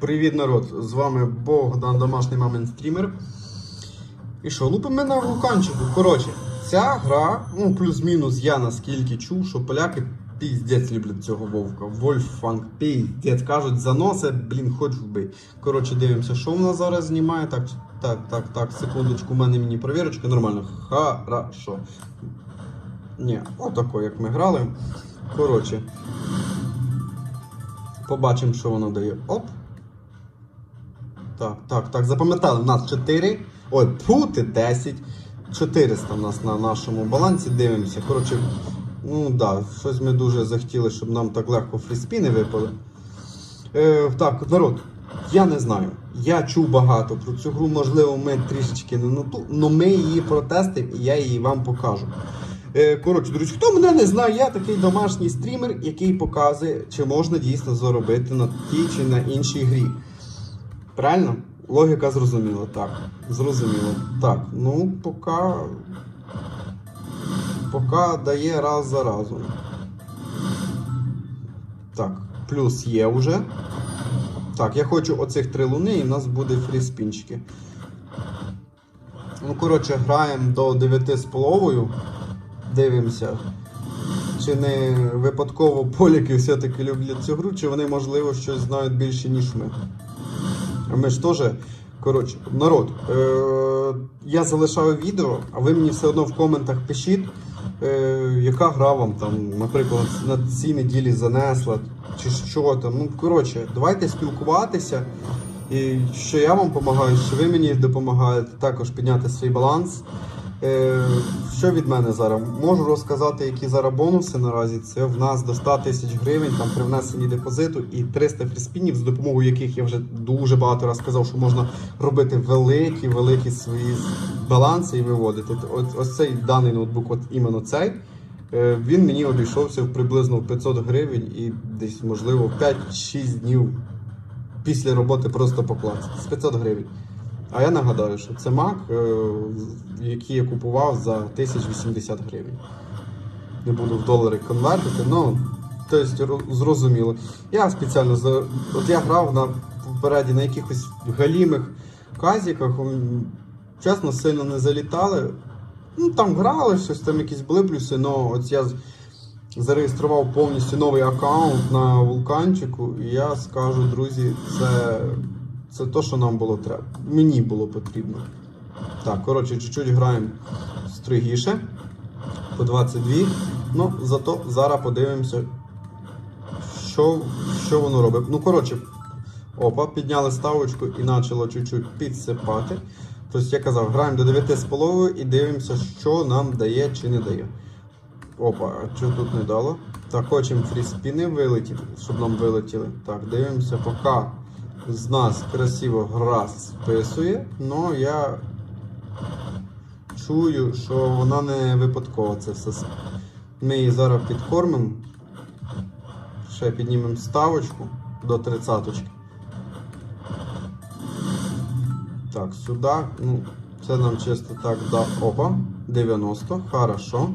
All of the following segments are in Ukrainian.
Привіт, народ! З вами Богдан, домашній мамин стрімер. І що, лупимо на вулканчику. Коротше, ця гра, ну плюс-мінус я наскільки чув, що поляки піздець люблять цього вовка. Вольфанг, піздець. Кажуть, заноси, блін, хоч вбий. Коротше, дивимося, що вона зараз знімає. Так, так, так, так, секундочку, у мене мені провірочка, нормально. Хорошо. Ні, отако, як ми грали. Коротше. Побачимо, що воно дає. Оп. Так, так, так. Запам'ятали, у нас 4. Ой, пути 10. 400 у нас на нашому балансі. Дивимося. Коротше, ну да, щось ми дуже захотіли, щоб нам так легко фріспіни випали. Е, так, народ, я не знаю. Я чув багато про цю гру, можливо, ми трішечки не ноту, але ми її протестимо і я її вам покажу. Е, Коротше, друзі, хто мене не знає, я такий домашній стрімер, який показує, чи можна дійсно заробити на тій чи на іншій грі. Правильно? Логіка зрозуміла, так. Зрозуміло. Так, ну, поки. Поки дає раз за разом. Так, плюс є вже. Так, я хочу оцих три луни і в нас буде фріспінчики. Ну, коротше, граємо до 9 з половою. Дивимося. Чи не випадково поляки все-таки люблять цю гру, чи вони, можливо, щось знають більше, ніж ми. Ми ж теж. Коротше, народ, е- я залишаю відео, а ви мені все одно в коментах пишіть, е- яка гра вам там, наприклад, на цій неділі занесла, чи що там. Ну, коротше, давайте спілкуватися. І що я вам допомагаю, що ви мені допомагаєте також підняти свій баланс. Е, що від мене зараз? Можу розказати, які зараз бонуси наразі. Це в нас до 100 тисяч гривень там при внесенні депозиту і 300 фріспінів, з допомогою яких я вже дуже багато разів сказав, що можна робити великі, великі свої баланси і виводити. От, ось цей даний ноутбук, от іменно цей. е, Він мені обійшовся в приблизно 500 гривень і десь, можливо, 5-6 днів після роботи просто покласти. З 500 гривень. А я нагадаю, що це Mac, е, який я купував за 1080 гривень. Не буду в долари конвертити, ну, тобто зрозуміло. Я спеціально. От я грав на попереді на якихось галімих казіках, чесно, сильно не залітали. Ну, там грали, щось там якісь були плюси, але от я зареєстрував повністю новий аккаунт на вулканчику, і я скажу, друзі, це, це то, що нам було треба. Мені було потрібно. Так, коротше, чуть-чуть граємо строгіше. По 22. Ну, зато зараз подивимося, що, що воно робить. Ну, коротше, опа, підняли ставочку і почало чуть-чуть підсипати. Тобто, я казав, граємо до 9,5 і дивимося, що нам дає чи не дає. Опа, а що тут не дало? Так, хочемо фріспіни вилетіти, щоб нам вилетіли. Так, дивимося, поки з нас красиво гра списує, але я чую, що вона не випадкова це все. Ми її зараз підкормимо. Ще піднімемо ставочку до 30 Так, сюди. Ну, це нам чисто так да. Опа. 90. Хорошо.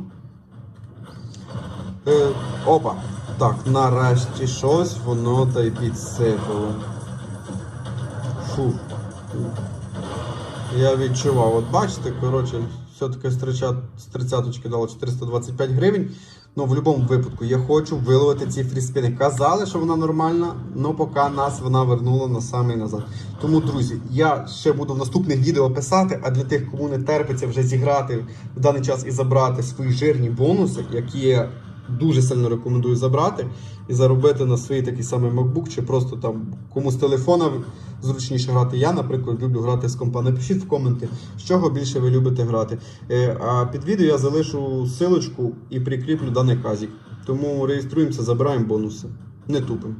Е, опа. Так, нарешті щось воно та й підсипало. Фу. Я відчував. От бачите, коротше, все-таки з 30 з 30 дало 425 гривень. Ну, в будь-якому випадку я хочу виловити ці фріспіни. Казали, що вона нормальна, але поки нас вона вернула на самий назад. Тому, друзі, я ще буду в наступних відео писати, а для тих, кому не терпиться вже зіграти в даний час і забрати свої жирні бонуси, які дуже сильно рекомендую забрати і заробити на свій такий самий MacBook, чи просто там комусь телефона зручніше грати. Я, наприклад, люблю грати з компа. Напишіть в коменти, з чого більше ви любите грати. Е, А під відео я залишу силочку і прикріплю даний казік. Тому реєструємося, забираємо бонуси. Не тупимо.